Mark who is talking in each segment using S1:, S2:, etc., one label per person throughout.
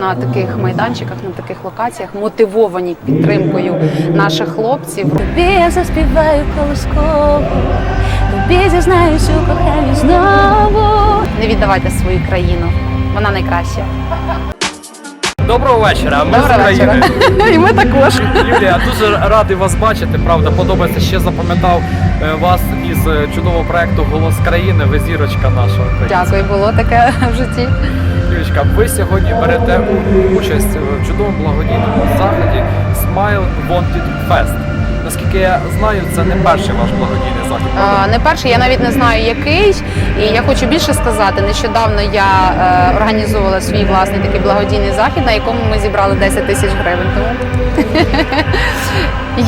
S1: На таких майданчиках, на таких локаціях, мотивовані підтримкою наших хлопців.
S2: Тобі я заспіваю колосково, тобі зізнаюсь у коханні знову.
S1: Не віддавайте свою країну. Вона найкраща.
S3: Доброго вечора. Ми з України.
S1: вечора. І ми також.
S3: Юлія, дуже радий вас бачити. Правда, подобається. Ще запам'ятав е, вас із е, чудового проекту Голос країни. Ви зірочка наша.
S1: Дякую, було таке в житті.
S3: Юлічка, ви сьогодні берете участь в чудовому благодійному заході Smile Wanted Fest. Наскільки я знаю, це не перший ваш благодійний захід.
S1: А, Не перший, я навіть не знаю який. І я хочу більше сказати. Нещодавно я е, організовувала свій власний такий благодійний захід, на якому ми зібрали 10 тисяч гривень. Тому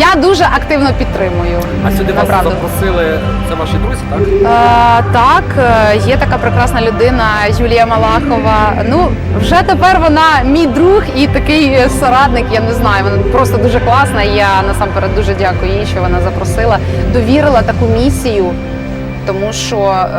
S1: я дуже активно підтримую.
S3: А сюди вас
S1: направду.
S3: запросили. Це ваші друзі, так?
S1: Е, так, е, є така прекрасна людина Юлія Малахова. Ну, вже тепер вона мій друг і такий соратник. Я не знаю. Вона просто дуже класна. і Я насамперед дуже дякую їй, що вона запросила, довірила таку місію. Тому що е,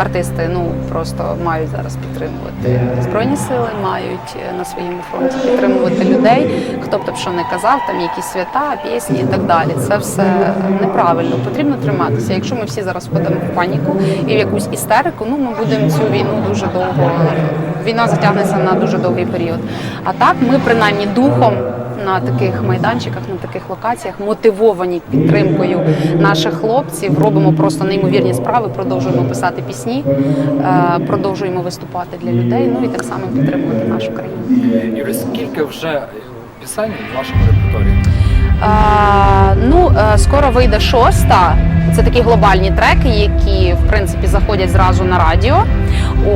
S1: артисти ну просто мають зараз підтримувати збройні сили, мають е, на своєму фронті підтримувати людей. Хто б там що не казав, там якісь свята, пісні і так далі. Це все неправильно. Потрібно триматися. Якщо ми всі зараз впадемо в паніку і в якусь істерику, ну ми будемо цю війну дуже довго. Війна затягнеться на дуже довгий період. А так ми принаймні духом на таких майданчиках, на таких локаціях, мотивовані підтримкою наших хлопців, робимо просто неймовірні справи, продовжуємо писати пісні, е, продовжуємо виступати для людей. Ну і так само підтримувати нашу країну.
S3: Юрій, скільки вже пісень в вашому репертуарі?
S1: Е, ну, е, скоро вийде шоста. Це такі глобальні треки, які в принципі заходять зразу на радіо.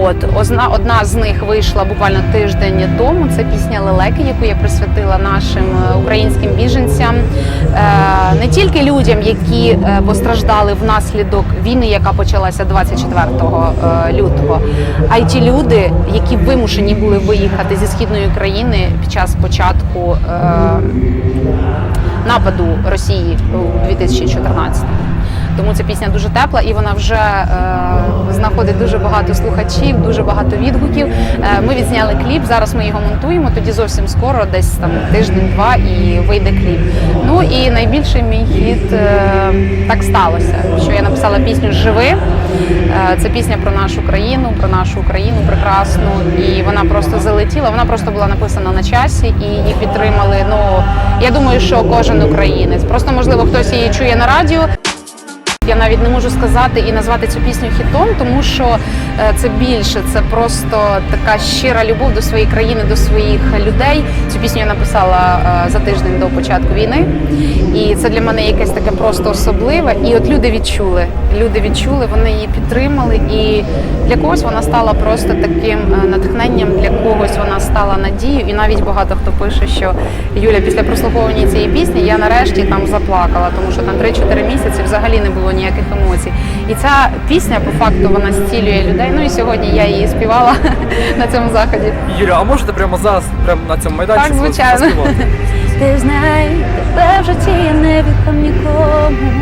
S1: От одна, одна з них вийшла буквально тиждень тому. Це пісня Лелеки, яку я присвятила нашим е, українським біженцям, Е, не тільки людям, які е, постраждали внаслідок війни, яка почалася 24 е, лютого, а й ті люди, які вимушені були виїхати зі східної України під час початку. нападу Росії у 2014 тому ця пісня дуже тепла і вона вже е, знаходить дуже багато слухачів, дуже багато відгуків. Е, ми відзняли кліп. Зараз ми його монтуємо. Тоді зовсім скоро, десь там тиждень-два, і вийде кліп. Ну і найбільший мій хіт е, так сталося, що я написала пісню Живи. Е, це пісня про нашу країну, про нашу Україну прекрасну. І вона просто залетіла. Вона просто була написана на часі, і її підтримали. Ну я думаю, що кожен українець. Просто можливо хтось її чує на радіо. Я навіть не можу сказати і назвати цю пісню хітом, тому що е, це більше, це просто така щира любов до своєї країни, до своїх людей. Цю пісню я написала е, за тиждень до початку війни, і це для мене якесь таке просто особливе. І от люди відчули. Люди відчули, вони її підтримали. І для когось вона стала просто таким е, натхненням, для когось вона стала надією. І навіть багато хто пише, що Юля, після прослуховування цієї пісні я нарешті там заплакала, тому що там 3-4 місяці взагалі не було ніяких емоцій. І ця пісня по факту вона зцілює людей. Ну і сьогодні я її співала на цьому заході.
S3: Юрій, а можете прямо зараз, прямо на цьому майданчику
S1: Так, звичайно.
S3: заспівати?
S2: Ти знай, тебе в житті я не віддам нікому.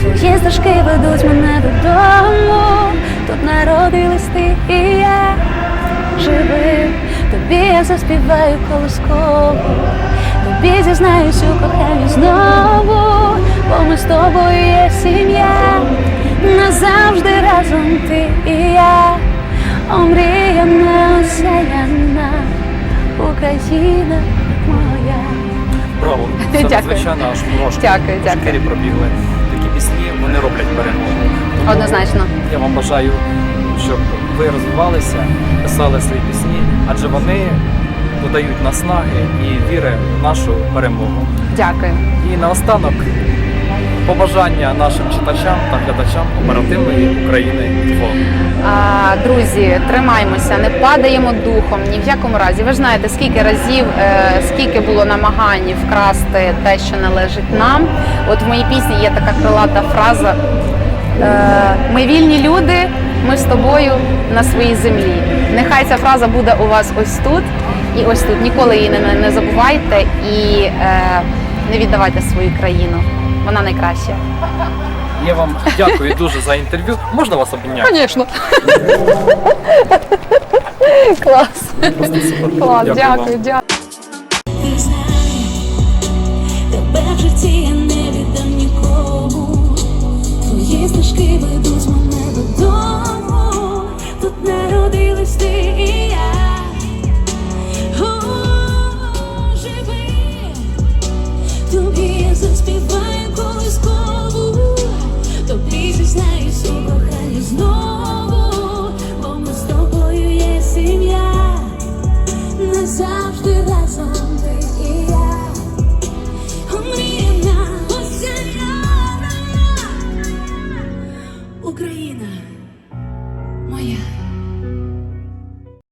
S2: Твої стежки ведуть мене додому. Тут народились ти і я живи. Тобі я заспіваю колосково. Тобі зізнаюсь у коханні знову, бо ми з тобою є сім'я. Назавжди разом ти і я. Омріяна осяяна Україна моя.
S3: Браво! Це надзвичайно аж мурашки
S1: Дякую, дякую.
S3: шкірі пробігли. Такі пісні вони роблять перемогу. Тому
S1: Однозначно.
S3: Я вам бажаю, щоб ви розвивалися, писали свої пісні, адже вони додають наснаги і віри в нашу перемогу.
S1: Дякую.
S3: І наостанок побажання нашим читачам та глядачам оперативної України.
S1: А, друзі, тримаймося, не падаємо духом ні в якому разі. Ви ж знаєте, скільки разів, е, скільки було намагань вкрасти те, що належить нам. От в моїй пісні є така крилата фраза: е, Ми вільні люди, ми з тобою на своїй землі. Нехай ця фраза буде у вас ось тут і ось тут. Ніколи її не, не забувайте і е, не віддавайте свою країну. Вона найкраща.
S3: Я вам дякую дуже за інтерв'ю. Можна вас обійняти?
S1: Звісно. Клас. Клас,
S3: Дякую
S1: дякую, дякую.
S2: Ти знай, тебе в житті я не віддам нікому. Твої стежки ведуть мене додому.